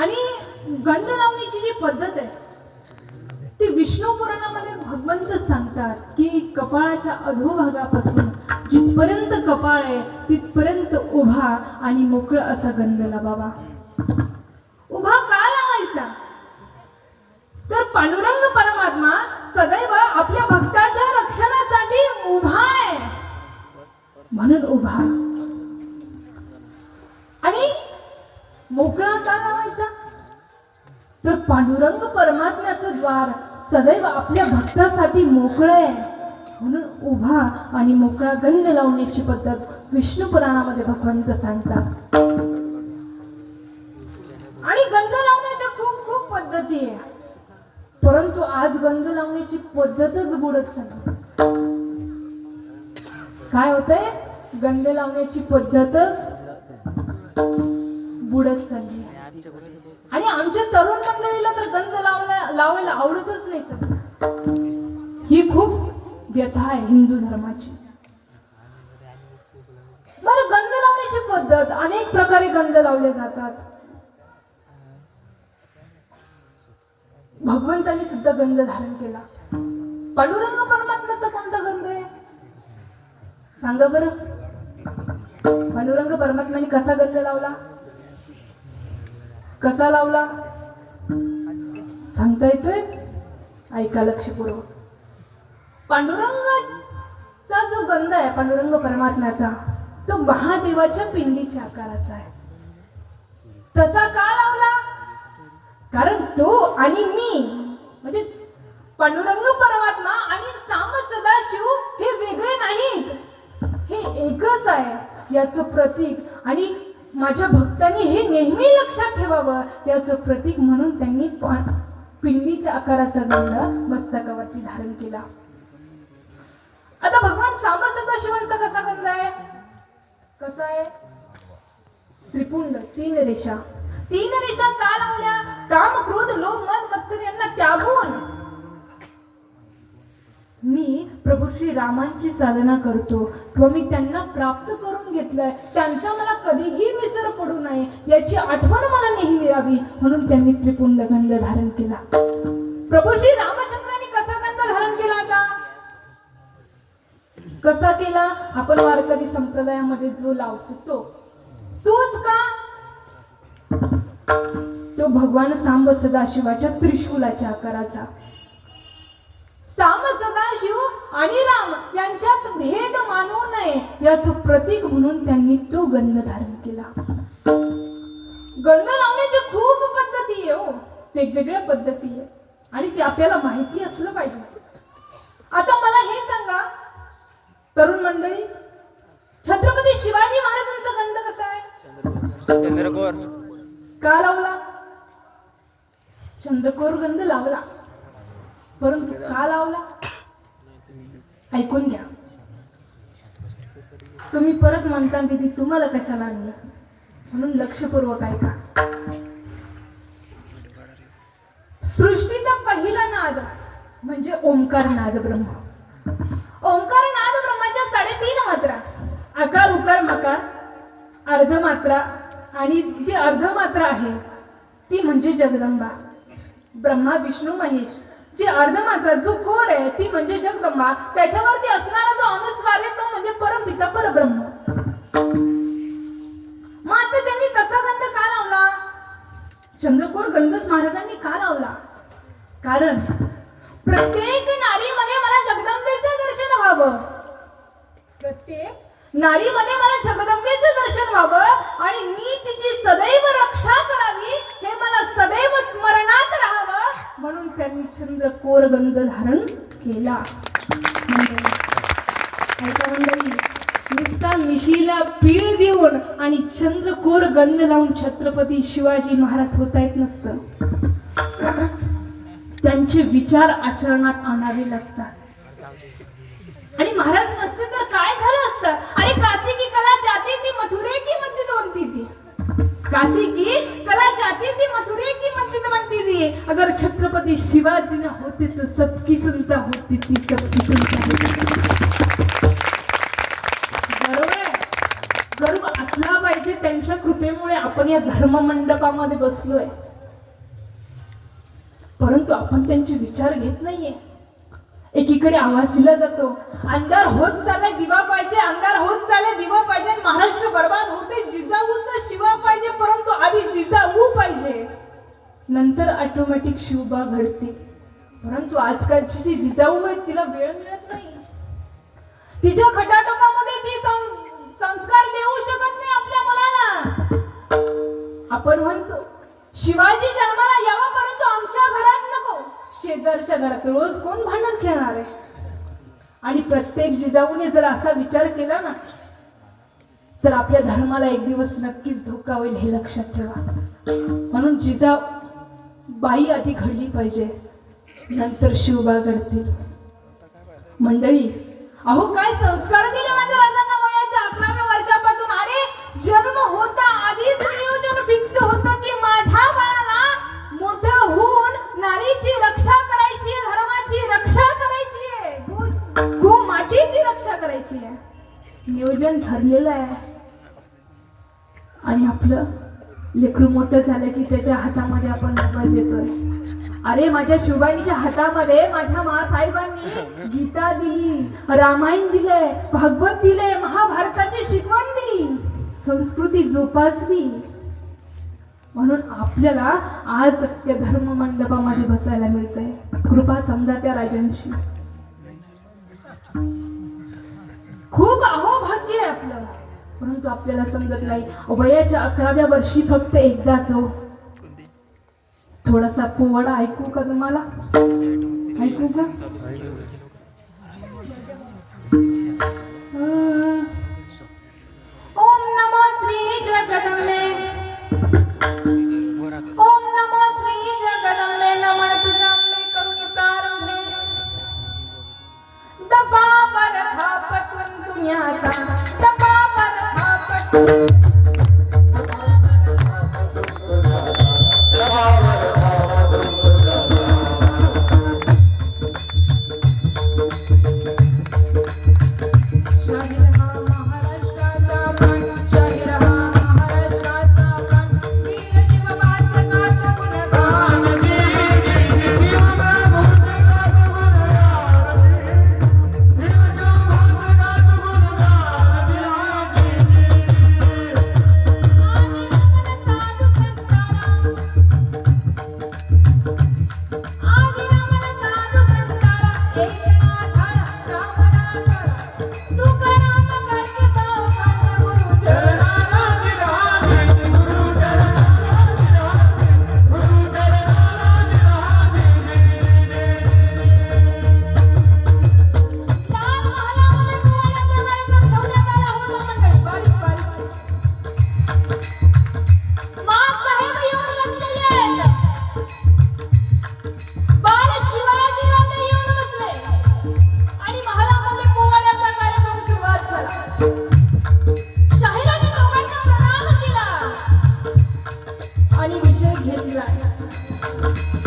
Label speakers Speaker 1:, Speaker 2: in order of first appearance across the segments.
Speaker 1: आणि गंध लावण्याची जी पद्धत आहे ती विष्णू पुराणामध्ये भगवंत सांगतात की कपाळाच्या अधोभागापासून जिथपर्यंत कपाळ आहे तिथपर्यंत उभा आणि मोकळा असा गंध लावावा. पांडुरंग परमात्म्याचं द्वार सदैव आपल्या भक्तासाठी मोकळं आहे. म्हणून उभा आणि मोकळा गंध लावण्याची पद्धत विष्णू पुराणामध्ये भगवंत सांगतात. आणि गंध लावण्याच्या खूप खूप पद्धती आहे. परंतु आज गंध लावण्याची पद्धतच बुडत चालली. काय होतंय? गंध लावण्याची पद्धतच बुडत चालली. आणि आमच्या तरुण मंडळीला तर गंध लावला लावायला आवडतच नाही सर ही खूप व्यथा आहे हिंदू धर्माची. बरं गंध लावण्याची पद्धत अनेक प्रकारे गंध लावले जातात. भगवंतांनी सुद्धा गंध धारण केला. पांडुरंग परमात्म्याचा कोणता गंध आहे? सांगा बरं. पांडुरंग परमात्म्याने कसा गंध लावला? कसा लावला? सांगता येतोय? ऐका लक्षपूर्वक पांडुरंगाचा जो गंध आहे पांडुरंग परमात्म्याचा तो महादेवाच्या पिंडीच्या आकाराचा आहे. तसा का लावला? कारण तो आणि मी म्हणजे पांडुरंग परमात्मा आणि साम सदाशिव हे वेगळे नाहीत. हे एकच आहे. याचं प्रतीक आणि माझ्या भक्तांनी हे नेहमी लक्षात ठेवावं याचं प्रतीक म्हणून त्यांनी पिंडीच्या आकाराचा दंड मस्तकावरती धारण केला. आता भगवान सांब सदाशिवांचा कसा गंध आहे? कसा आहे? त्रिपुंड तीन रेषा. तीन रेषा का लावल्या? काम क्रोध लोभ मद मत्सर यांना त्यागून मी प्रभू श्री रामांची साधना करतो. किंवा मी त्यांना प्राप्त करून घेतलंय. त्यांचा मला कधीही विसर पडू नये. याची आठवण मला नेहमी राहावी. म्हणून त्यांनी त्रिपुंड गंध धारण केला. प्रभू श्री रामचंद्रांनी कसा गंध धारण केला आता? कसा केला? आपण वारकरी संप्रदायामध्ये जो लावतो तो. तोच का? तो भगवान सांब सदाशिवाच्या त्रिशूलाच्या आकाराचा. साम सदाशिव आणि राम यांच्यात भेद मानू नये याचं प्रतीक म्हणून त्यांनी तो गंध धारण केला. गंध लावण्याची खूप पद्धती आहे हो. वेगवेगळ्या पद्धती आहे. आणि ते आपल्याला माहिती असलं पाहिजे. आता मला हे सांगा तरुण मंडळी छत्रपती शिवाजी महाराजांचा गंध कसा आहे?
Speaker 2: चंद्रकोर.
Speaker 1: का लावला? चंद्रकोर गंध लावला. परंतु का लावला? ऐकून घ्या. तुम्ही परत म्हणता दीदी तुम्हाला कशाला आणलं? म्हणून लक्षपूर्वक ऐका. सृष्टीचा पहिला नाद म्हणजे ओंकार नाद ब्रह्म. ओंकार नाद ब्रह्माच्या साडेतीन मात्रा. आकार उकार मकार अर्धमात्रा आणि जी अर्धमात्रा आहे ती म्हणजे जगदंबा. ब्रह्मा विष्णू महेश. जी अर्धमात्रा जो कोर आहे ती म्हणजे जगदंबा. त्याच्यावरती असणारा जो अनुस्वार आहे तो म्हणजे परमपिता परब्रह्म. मग आता त्यांनी तसा गंध का लावला? चंद्रकोर गंधच महाराजांनी का लावला? कारण प्रत्येक नारीमध्ये मला जगदंबेचं दर्शन व्हावं. प्रत्येक नारीमध्ये मला जगदंबेचं दर्शन व्हावं आणि मी तिची सदैव रक्षा करावी हे मला सदैव स्मरणात राहावं म्हणून त्यांनी चंद्रकोर गंध धारण केला. म्हणजे मंडळी. नुसता मिशीला पीळ देऊन आणि चंद्रकोर गंध लावून छत्रपती शिवाजी महाराज होता येत नसतं. त्यांचे विचार आचरणात आणावे लागतात. आणि महाराज नसते तर काय झालं असतं? अरे कार्तिकी की कला जाती ती मथुरे की मस्जिद बनती थी काशी की कला जाती थी मथुरे की मंदिर मंदिर थी। अगर छत्रपती शिवाजी न होते तो सबकी सुनता होती थी सबकी सुनता होती बरोबर आहे? गर्व असला पाहिजे त्यांच्या कृपेमुळे आपण या धर्म मंडपामध्ये बसलोय. परंतु आपण त्यांचे विचार घेत नाहीये. एकीकडे आवाज दिला जातो. अंधार होत चाललाय दिवा पाहिजे अंधार होत चाललाय दिवा पाहिजे आणि महाराष्ट्र बर्बाद होते जिजाऊचा शिवा पाहिजे परंतु आधी जिजाऊ पाहिजे. नंतर ऑटोमॅटिक शिवबा घडते परंतु आजकालची जी जिजाऊ आहे तिला वेळ मिळत नाही. तिच्या खटाटोपामध्ये ती संस्कार देऊ शकत नाही आपल्या मुलाला. आपण म्हणतो शिवाजी जन्माला यावा परंतु आमच्या घरात नको. शेजारच्या घरात रोज कोण भांडण खेळणार आहे? आणि प्रत्येक जिजाऊने जर असा विचार केला ना तर आपल्या धर्माला एक दिवस नक्कीच धोका होईल हे लक्षात ठेवा. म्हणून जिजाऊ बाई आधी घडली पाहिजे नंतर शिवबा घडतील. मंडळी अहो काय संस्कार दिले माझ्या राजांना वयाच्या अकराव्या वर्षापासून? अरे जन्म होता आधीच नियोजन फिक्स होतं की माझ्या बाळा नारीची रक्षा करायची आहे, धर्माची रक्षा करायची. आहे गो- गो मातेची रक्षा करायची आहे. नियोजन ठरलेलं आहे. आणि आपलं लेकरू मोठं झालं की त्याच्या हातामध्ये आपण मोबाईल देतोय. अरे माझ्या शुभांच्या हातामध्ये माझ्या साहेबांनी गीता दिली रामायण दिलंय भागवत दिलंय महाभारताची शिकवण दिली संस्कृती जोपासली. म्हणून आपल्याला आज या धर्म मंडपामध्ये बसायला मिळतंय. कृपा समजा त्या राजांची. खूप अहोभाग्य आहे आपलं परंतु आपल्याला समजत नाही. वयाच्या अकराव्या वर्षी फक्त एकदाच हो. थोडासा पोवाडा ऐकू का तुम्हाला? ऐकू का? ओम नमो श्री जगदंबे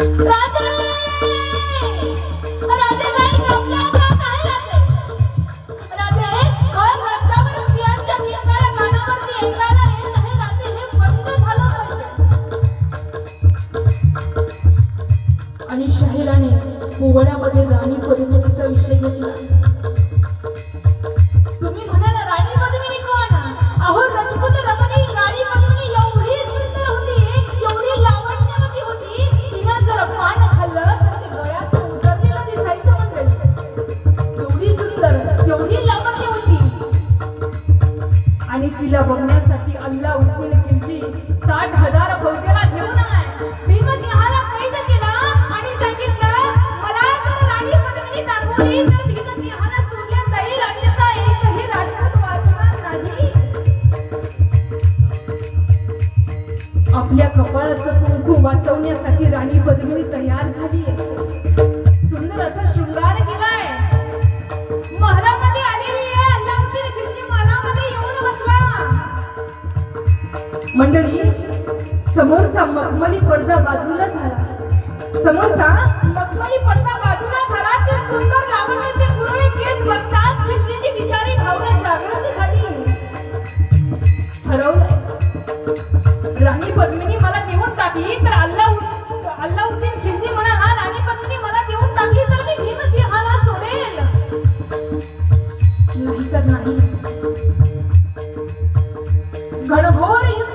Speaker 1: राजे तिला बघण्यासाठी अल्लाउद्दीन खिलजी साठ हजार फौजेला घेऊन आलाय. भीमसिंहाला कैद केला आणि सांगितलं मला जर राणी पद्मिनी दाखवली तर भीमसिंहाला सोडल्या जाईल अन्यथा एकही राजपूत वाचणार नाही. आपल्या कपाळाचं कुंकू वाचवण्यासाठी राणी पद्मिनी तयार झाली मंडळी समोरचा मखमली पडदा बाजूला झाला. समोरचा मखमली पडदा बाजूला झाला. ते सुंदर लावण्याचे कुरळे केस बघताच भिंतीची विषारी भावना जागृत झाली. ठरवलं राणी पद्मिनी मला घेऊन टाकली तर अल्लाउद्दीन अल्लाउद्दीन खिल्जी म्हणाला राणी पद्मिनी मला घेऊन टाकली तर मी घेऊन ती हाला सोडेल. नाही तर नाही. घडघोर युद्ध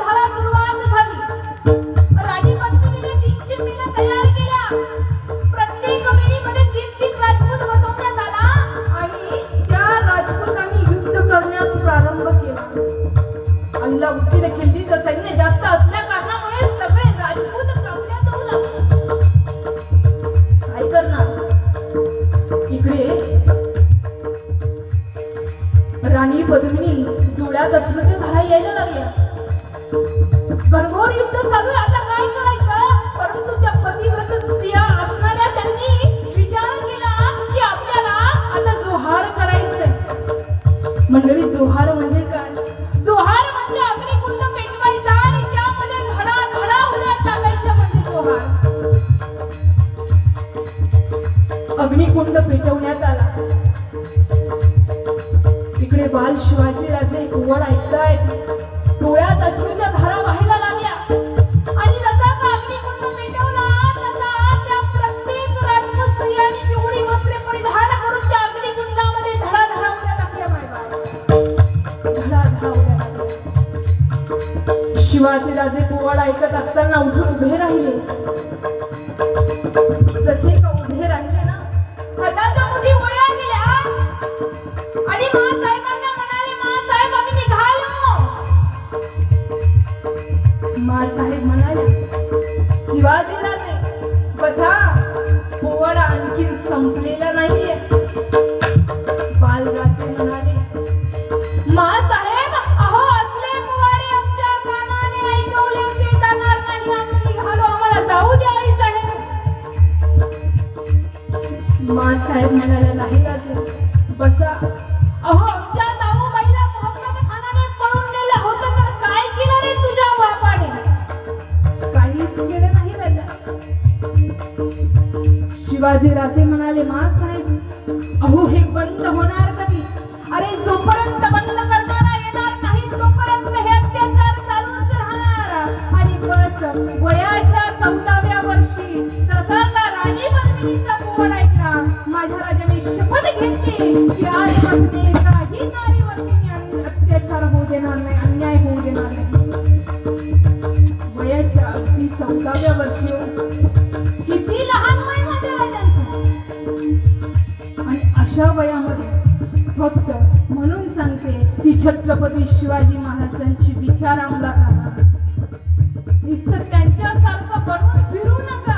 Speaker 1: पद्मिनी डोळ्यात अश्रूच्या धारा यायला लागल्या गणगोर युद्ध चालू आता काय करायचं? राजे ओवळ ऐकतायत डोळ्यात अश्रूच्या धारा व्हायला लागल्या. आणि जसा का अग्निकुंड पेटवला तसा त्या प्रत्येक राजपूत स्त्रियांनी पिवळी वस्त्रे परिधान करून त्या अग्निकुंडामध्ये धडा धडा शिवाजी राजे पोवाड ऐकत असताना उठून उभे राहिले. जसे का उभे राहिले ना हाताच्या मुठी ओळ्या गेल्या. आणि आई साहेब मासाहेब नाही बसा. जोपर्यंत बंद करणारा येणार नाही तोपर्यंत हे अत्याचार चालूच राहणार. आणि बस वयाच्या चौदाव्या वर्षी तसाचा राणी पद्मिनीचा पोवाड ऐकला? माझ्या राजाने शपथ घेतली. की आजपासून काही नारीवरती मी अत्याचार होऊ देणार नाही अन्याय होऊ देणार नाही. वयाच्या अगदी चौदाव्या वर्षी हो. किती लहान वय माझ्या राजांचं. आणि अशा वयामध्ये फक्त म्हणून सांगते की छत्रपती शिवाजी महाराजांची विचार अंमलात करा नुसतं त्यांच्यासारखं बनवून फिरू नका.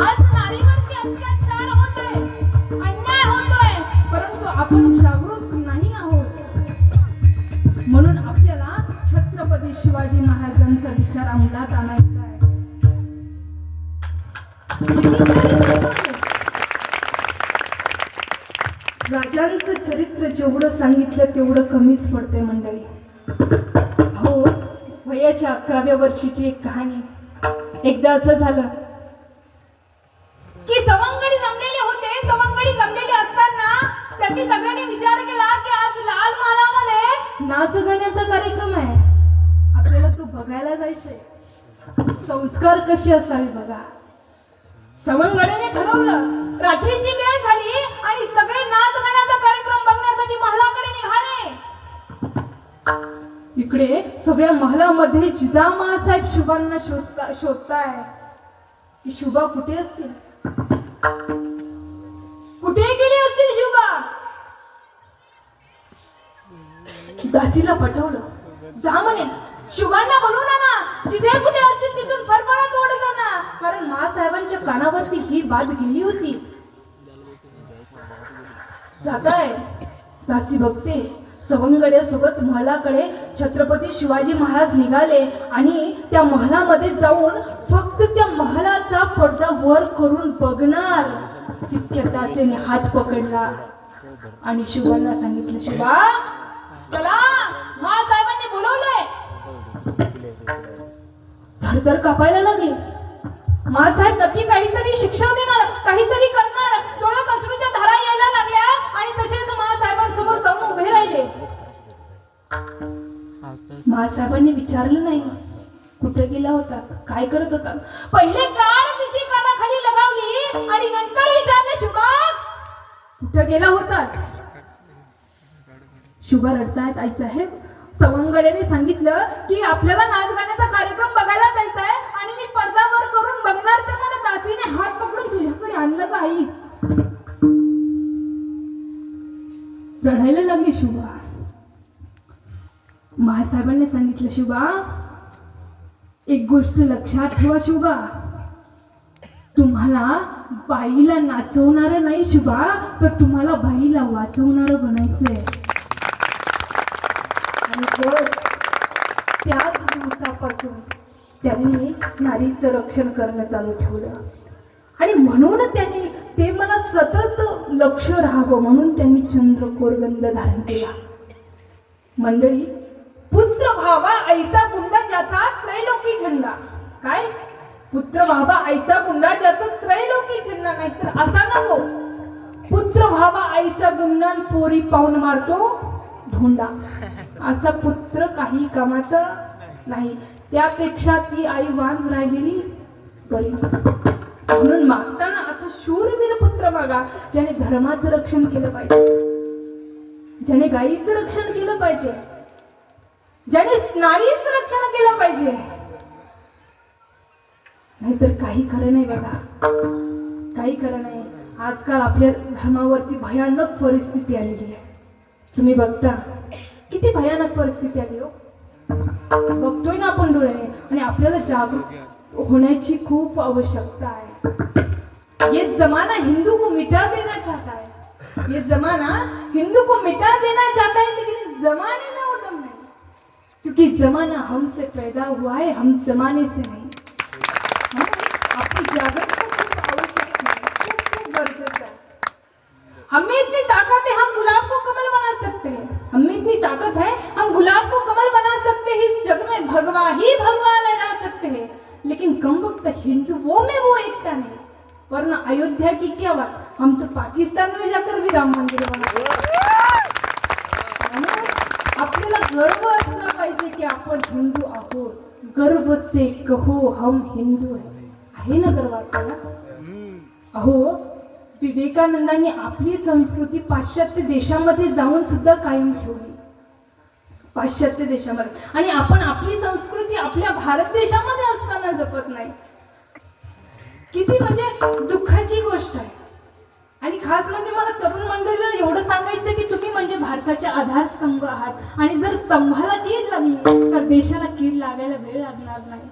Speaker 1: आज नारीवरती अत्याचार होतोय अन्याय होतोय परंतु आपण जागृत नाही आहोत. म्हणून आपल्याला छत्रपती शिवाजी महाराजांचा विचार अंमलात आणायचा आहे किती चरित्र मोठे. राजांचं चरित्र जेवढं सांगितलं तेवढं कमीच पडते मंडळी. हो वयाच्या अकराव्या वर्षीची एक कहाणी. एकदा असं झालं की सवंगडी जमलेले होते. सवंगडी जमलेले असताना त्यांनी सगळ्यांनी विचार केला की आज लाल महालामध्ये नाच गाण्याचा कार्यक्रम आहे. आपल्याला तो बघायला जायचंय. संस्कार कसे असावे बघा. सवंगडीने ठरवलं रात्रीची वेळ झाली आणि सगळे नाच गाण्याचा कार्यक्रम बघण्यासाठी महालाकडे निघाले. इकडे सगळ्या महालामध्ये जिजामा साहेब शुभांना शोधता शोधताय. की शुभा कुठे असतील? कुठे गेली असतील शुभा? दासीला पटवलं जा म्हणे. शुभांना बोलू ना जिथे कुठे असतील तिथून फरफडत ओढत ना कारण साहेबांच्या कानावरती ही बात गेली होती. जाताय. दासी बघते सवंगड्यासोबत महलाकडे छत्रपती शिवाजी महाराज निघाले आणि त्या महालामध्ये जाऊन फक्त त्या महालाचा पडदा वर करून बघणार. तितक्या दासीने हात पकडला. आणि शिवांना सांगितलं शिवा चला महासाहेबांनी बोलवलंय. धडधड कापायला लागले. साहेब नक्की काहीतरी शिक्षा देणार काहीतरी करणार. साहेबांनी विचारलं नाही. कुठे गेला होता? काय करत होता? पहिले काळ तिची कानाखाली लगावली आणि नंतर विचारलं शुभा कुठे गेला होता? शुभा रडतायत आई साहेब सवंगड्याने सांगितलं की आपल्याला नाच गाण्याचा कार्यक्रम बघायला जायचा आहे आणि मी पडद्यावर करून बघणार तर मला दासीने हात पकडून तुझ्याकडे आणलं का आई. रडायला लागली शुभा. महासाहेबांनी सांगितलं शुभा एक गोष्ट लक्षात ठेवा शुभा. तुम्हाला बाईला नाचवणार नाही शुभा तर तुम्हाला बाईला वाचवणार बनायचंय. आणि त्याच दिवसापासून त्यांनी नारीचं रक्षण करणं चालू ठेवलं. आणि म्हणून त्यांनी ते मला सतत लक्ष राहावं म्हणून त्यांनी चंद्रकोर गंध धारण केला. मंडळी व्हावा ऐसा गुंडा ज्याचा त्रैलोकी झेंडा. काय? पुत्र व्हावा ऐसा गुंडा ज्याचा त्रैलोकी झेंडा नाहीतर असा नको. पुत्र व्हावा आईचा गुंडा पोरी पाहून मारतो धोंडा. असा पुत्र काही कामाचा नाही. त्यापेक्षा ती आई वांज राहिलेली बरी. म्हणून मागताना असं शूरवीर पुत्र मागा ज्याने धर्माचं रक्षण केलं पाहिजे. ज्याने गायीचं रक्षण केलं पाहिजे. ज्याने नारीच रक्षण केलं पाहिजे. नाहीतर काही खरं नाही बघा. काही खरं नाही. आजकाल आपल्या धर्मावरती भयानक परिस्थिती आलेली आहे. तुम्ही बघता. किती भयानक परिस्थिती आली हो. बघतोय ना आपण डोळ्याने आणि आपल्याला जागरूक होण्याची खूप आवश्यकता आहे. ये जमाना हिंदू को मिटा देना चाहता है. ये जमाना हिंदू को मिटा देना चाहता है लेकिन जमाने में क्योंकि जमाना हमसे पैदा हुआ है, हम जमाने से नहीं। गरजेचं आहे हमें इतनी ताकत है, हम गुलाब को कमल बना सकते हैं। हमें इतनी ताकत है, हम गुलाब को कमल बना सकते हैं, इस जग में भगवा ही भगवा लहरा सकते हैं। लेकिन कम वक्त हिंदुओं में वो एकता नहीं। वरना अयोध्या की क्या बात? हम तो पाकिस्तान में जाकर भी राम मंदिर बना आपल्याला गर्व असला पाहिजे की आपण हिंदू आहोत. गर्व से कहो हम हिंदू आहे ना गर्व आपल्याला? अहो विवेकानंदांनी आपली संस्कृती पाश्चात्य देशामध्ये जाऊन सुद्धा कायम ठेवली. पाश्चात्य देशामध्ये. आणि आपण आपली संस्कृती आपल्या भारत देशामध्ये असताना जपत नाही. किती म्हणजे दुःखाची गोष्ट आहे. आणि खास म्हणजे मला तरुण मंडळीला एवढं सांगायचं की तुम्ही म्हणजे भारताचे आधारस्तंभ आहात. आणि जर स्तंभाला कीड लागली तर देशाला कीड लागायला वेळ लागणार नाही.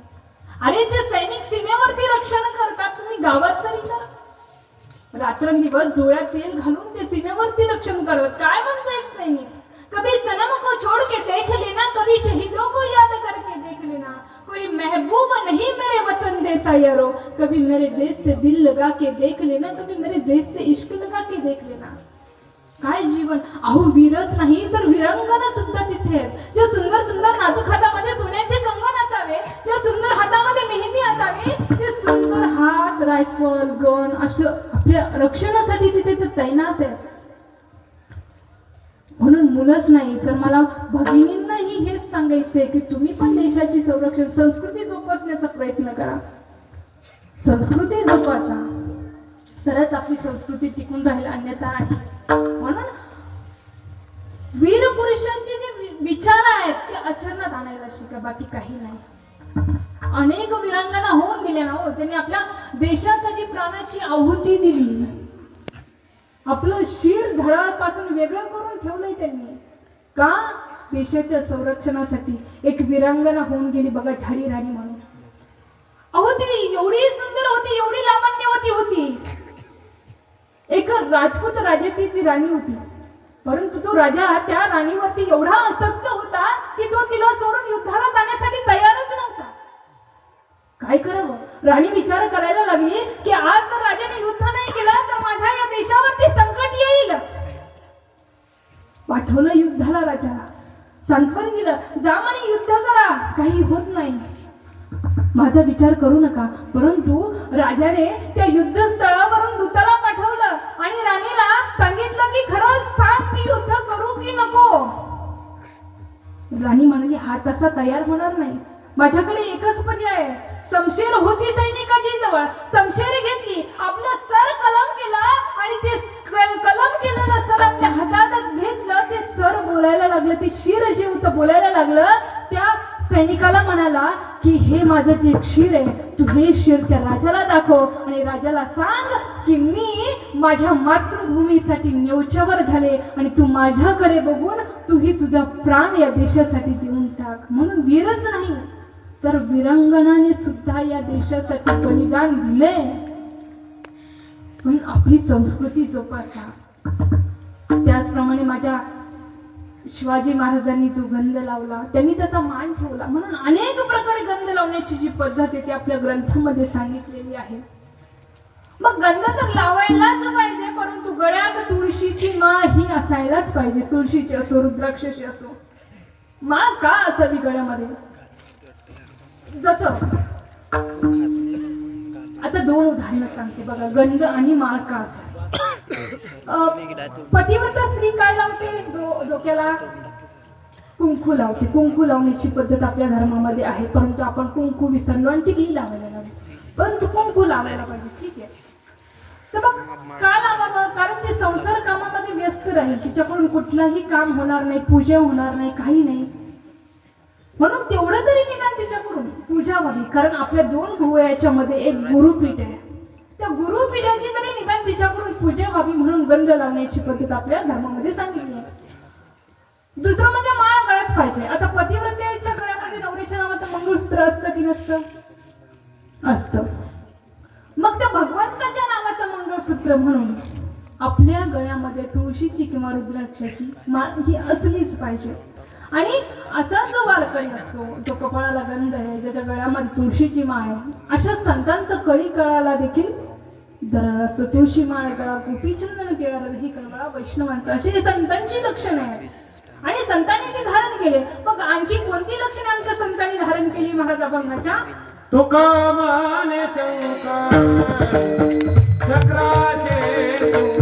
Speaker 1: अरे ते सैनिक सीमेवरती रक्षण करतात तुम्ही गावात तरी करा रात्रंदिवस डोळ्यात तेल घालून ते सीमेवरती रक्षण करत. काय म्हणतो एक सैनिक? कभी सनम को छोड़ के देख लेना कभी शहीदों को याद करके देख लेना कोई महबूब नहीं मेरे वतन यारो। कभी मेरे देश से दिल लगा के देख लेना कभी मेरे देश से इश्क लगा के देख लेना। काय जीवन? अहो वीरच नाही तर विरंगना सुद्धा तिथे आहेत. ज्या सुंदर सुंदर नाजूक हातामध्ये सोन्याचे कंगन असावे त्या सुंदर हातामध्ये मेहंदी असावी ते सुंदर हात रायफल गण असं आपल्या रक्षणासाठी तिथे ते तैनात आहेत. म्हणून मुलंच नाही तर मला भगिनींनाही हेच सांगायचंय की तुम्ही पण देशाची संरक्षण संस्कृती जोपासण्याचा प्रयत्न करा. संस्कृती जोपासा तरच आपली संस्कृती टिकून राहील अन्यथा नाही. म्हणून वीर पुरुषांचे जे विचार आहेत ते आचरणात आणायला शिका बाकी काही नाही. अनेक वीरांगना होऊन गेल्या ना हो. त्यांनी आपल्या देशासाठी प्राणाची आहुती दिली. आपलं शिर धडापासून वेगळं करून ठेवलंय त्यांनी. का? देशाच्या संरक्षणासाठी एक वीरांगना होऊन गेली. बघा झाडी राणी म्हणून. अहो ती एवढी सुंदर होती एवढी लावण्यवती होती एक राजपूत राजाची ती राणी होती. परंतु तो राजा त्या राणीवरती एवढा असक्त होता की तो तिला सोडून युद्धाला जाण्यासाठी तयारच नव्हता. काय करावं? राणी विचार करायला लागली की आज जर राजाने युद्ध नाही केलं तर माझ्या या देशावरती संकट येईल. पाठवलं युद्धाला राजाला सांत्वन दिलं. जा म्हणे युद्ध करा. काही होत नाही. माझा विचार करू नका. परंतु राजाने त्या युद्धस्थळावरून दूताला पाठवलं आणि राणीला सांगितलं की खरंच सांग मी युद्ध करू की नको? राणी म्हणाली हा तसा तयार होणार नाही. माझ्याकडे एकच पर्याय आहे. समशेर होती सैनिकाची जवळ. समशेर घेतली. आपलं सर कलम केलं आणि ते क- कलम केलेलं सर आपल्या हातात घेतलं. ते सर बोलायला लागलं. ते शिर जे होतं बोलायला लागलं. त्या सैनिकाला म्हणाला की हे माझं जे क्षीर आहे तू हे शिर त्या राजाला दाखव आणि राजाला सांग की मी माझ्या मातृभूमीसाठी न्योच्यावर झाले आणि तू माझ्याकडे बघून तूही तुझा प्राण या देशासाठी देऊन टाक. म्हणून वीरच नाही तर विरंगणाने सुद्धा या देशासाठी बलिदान दिले म्हणून आपली संस्कृती जोपासा. त्याचप्रमाणे माझ्या शिवाजी महाराजांनी जो गंध लावला त्यांनी त्याचा मान ठेवला. म्हणून अनेक प्रकारे गंध लावण्याची जी पद्धत आहे ती आपल्या ग्रंथामध्ये सांगितलेली आहे. मग गंध तर लावायलाच पाहिजे परंतु गळ्यात तुळशीची माळ ही असायलाच पाहिजे. तुळशीची असो रुद्राक्षची असो. माळ का असावी गळ्यामध्ये? जसं आता दोन उदाहरणं सांगते बघा. गंध आणि माळ का असावी? पतिव्रता स्त्री काय लावते? डोक्याला कुंकू लावते. कुंकू लावण्याची पद्धत आपल्या धर्मामध्ये आहे. परंतु आपण कुंकू विसरलो आणि टिकली लावायला लागली परंतु कुंकू लावायला पाहिजे. ठीक आहे. तर मग का लावावं? कारण ते संसार कामामध्ये व्यस्त राहील. तिच्याकडून कुठलंही काम होणार नाही पूजा होणार नाही काही नाही. म्हणून तेवढं तरी निदान तिच्याकडून पूजा व्हावी. कारण आपल्या दोन भुवयाच्या मध्ये एक गुरुपीठ आहे. त्या गुरु पिढ्याची तरी निदान तिच्याकडून पूजा व्हावी म्हणून गंध लावण्याची पद्धत आपल्या धर्मामध्ये सांगितली आहे. दुसरं म्हणजे माळ गळत पाहिजे आता पतिव्रत्याच्या गळ्यामध्ये नवरीच्या नावाचं मंगळसूत्र असतं की नसतं? असतं. मग त्या भगवंताच्या नावाचं मंगळसूत्र म्हणून आपल्या गळ्यामध्ये तुळशीची किंवा रुद्राक्षाची माळ ही असलीच पाहिजे. आणि असा जो वारकरी असतो जो कपाळाला गंध आहे ज्याच्या गळ्यामध्ये तुळशीची माळ आहे अशा संतांचं कळी कळाला देखील दरस तुळशी माळ कळा गोपीचंदन केळा ही कळमळा वैष्णवांचं अशी हे संतांची लक्षण आहे आणि संतांनी ते धारण केले मग आणखी कोणती लक्षणे आमच्या संतांनी धारण केली महाराज अभंगाच्या
Speaker 2: तुका माने संका चक्राचे